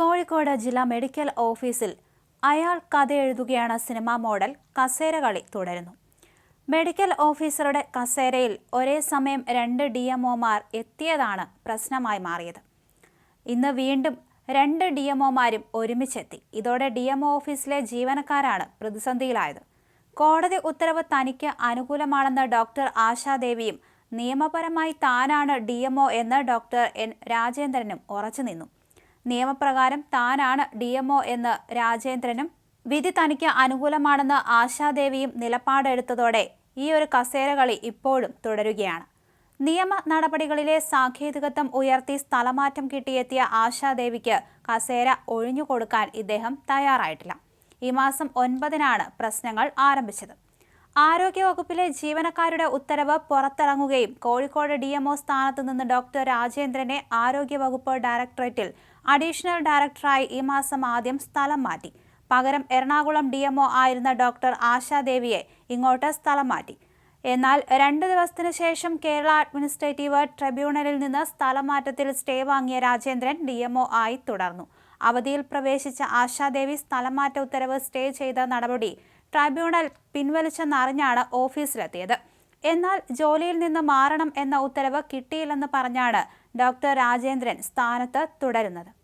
കോഴിക്കോട് ജില്ലാ മെഡിക്കൽ ഓഫീസിൽ അയാൾ കഥ എഴുതുകയാണ് സിനിമാ മോഡൽ കസേര കളി തുടരുന്നു. മെഡിക്കൽ ഓഫീസറുടെ കസേരയിൽ ഒരേ സമയം രണ്ട് ഡി എത്തിയതാണ് പ്രശ്നമായി മാറിയത്. ഇന്ന് വീണ്ടും രണ്ട് ഡി എംഒമാരും ഒരുമിച്ചെത്തി. ഇതോടെ ഡി എംഒ ഓഫീസിലെ ജീവനക്കാരാണ് പ്രതിസന്ധിയിലായത്. കോടതി ഉത്തരവ് തനിക്ക് അനുകൂലമാണെന്ന് ഡോക്ടർ ആശാദേവിയും നിയമപരമായി താനാണ് ഡി എംഒ എന്ന് ഡോക്ടർ എൻ രാജേന്ദ്രനും ഉറച്ചു നിന്നു നിയമപ്രകാരം താനാണ് ഡി എന്ന് രാജേന്ദ്രനും വിധി തനിക്ക് അനുകൂലമാണെന്ന് ആശാദേവിയും നിലപാടെടുത്തതോടെ ഈ ഒരു കസേരകളി ഇപ്പോഴും തുടരുകയാണ്. നിയമ നടപടികളിലെ സാങ്കേതികത്വം ഉയർത്തി സ്ഥലമാറ്റം കിട്ടിയെത്തിയ ആശാദേവിക്ക് കസേര ഒഴിഞ്ഞുകൊടുക്കാൻ ഇദ്ദേഹം തയ്യാറായിട്ടില്ല. ഈ മാസം ഒൻപതിനാണ് പ്രശ്നങ്ങൾ ആരംഭിച്ചത്. ആരോഗ്യവകുപ്പിലെ ജീവനക്കാരുടെ ഉത്തരവ് പുറത്തിറങ്ങുകയും കോഴിക്കോട് ഡി എംഒ സ്ഥാനത്ത് നിന്ന് ഡോക്ടർ രാജേന്ദ്രനെ ആരോഗ്യവകുപ്പ് ഡയറക്ടറേറ്റിൽ അഡീഷണൽ ഡയറക്ടറായി ഈ മാസം ആദ്യം സ്ഥലം മാറ്റി. പകരം എറണാകുളം ഡി ആയിരുന്ന ഡോക്ടർ ആശാദേവിയെ ഇങ്ങോട്ട് സ്ഥലം മാറ്റി. എന്നാൽ രണ്ട് ദിവസത്തിന് ശേഷം കേരള അഡ്മിനിസ്ട്രേറ്റീവ് ട്രിബ്യൂണലിൽ നിന്ന് സ്ഥലമാറ്റത്തിൽ സ്റ്റേ വാങ്ങിയ രാജേന്ദ്രൻ ഡി ആയി തുടർന്നു. അവധിയിൽ പ്രവേശിച്ച ആശാദേവി സ്ഥലമാറ്റ ഉത്തരവ് സ്റ്റേ ചെയ്ത നടപടി ട്രൈബ്യൂണൽ പിൻവലിച്ചെന്നറിഞ്ഞാണ് ഓഫീസിലെത്തിയത്. എന്നാൽ ജോലിയിൽ നിന്ന് മാറണം എന്ന ഉത്തരവ് കിട്ടിയില്ലെന്ന് പറഞ്ഞാണ് ഡോക്ടർ രാജേന്ദ്രൻ സ്ഥാനത്ത് തുടരുന്നത്.